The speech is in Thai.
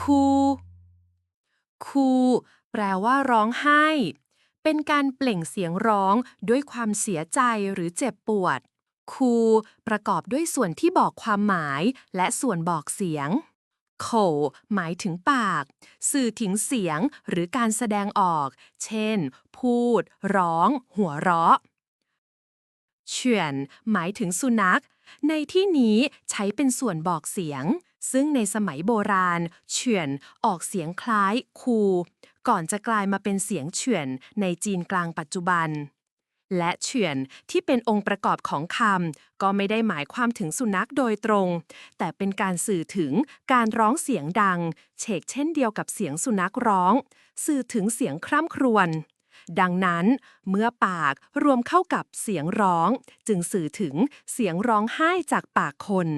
คูคูแปลว่าร้องไห้ เป็นการเปล่งเสียงร้องด้วยความเสียใจหรือเจ็บปวด คูประกอบด้วยส่วนที่บอกความหมาย และส่วนบอกเสียงโขหมายถึงปาก สื่อถึงเสียงหรือการแสดงออก เช่น พูด ร้อง หัวเราะเฉื่อนหมายถึงสุนัข ในที่นี้ใช้เป็นส่วนบอกเสียง ซึ่งในสมัยโบราณ เฉื่อนออกเสียงคล้ายคู ก่อนจะกลายมาเป็นเสียงเฉื่อนในจีนกลางปัจจุบัน และเฉื่อนที่เป็นองค์ประกอบของคำก็ไม่ได้หมายความถึงสุนัขโดยตรง แต่เป็นการสื่อถึงการร้องเสียงดัง เฉกเช่นเดียวกับเสียงสุนัขร้อง สื่อถึงเสียงคร่ำครวญดังนั้นเมื่อปากรวมเข้ากับเสียงร้อง จึงสื่อถึงเสียงร้องไห้จากปากคน